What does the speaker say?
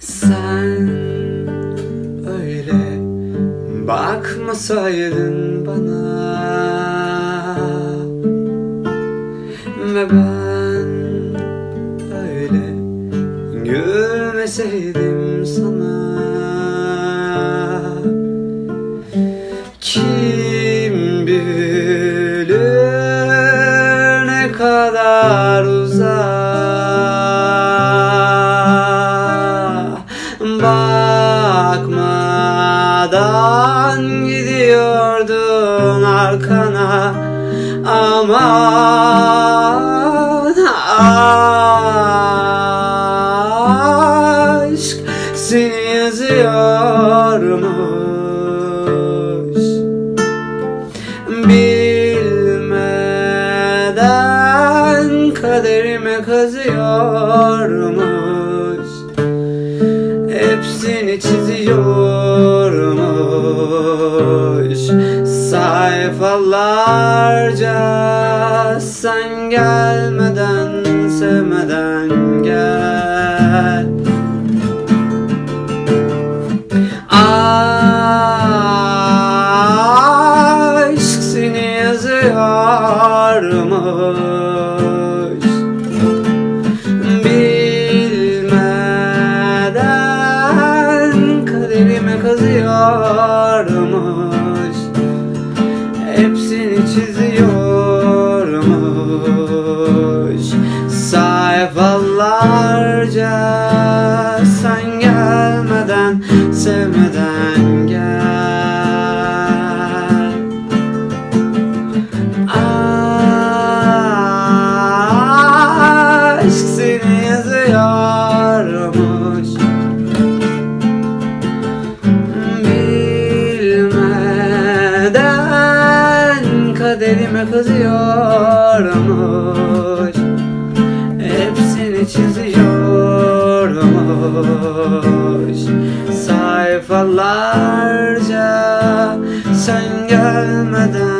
Sen öyle bakmasaydın bana. Ve ben öyle gülmeseydim sana Bakmadan gidiyordun arkana Aman aşk seni yazıyormuş. Bilmeden kaderime kazıyormuş. Hepsini çiziyormuş Sayfalarca sen gelmeden sevmeden gel. Aşk seni yazıyormuş. Bilmeden kaderime kazıyormuş Hepsini çiziyormuş Sayfalarca sen gelmeden sevmeden gel. Aşk seni yazıyormuş. Bilmeden kaderime kızıyormuş çiziyormuş. Sayfalarca sen gelmeden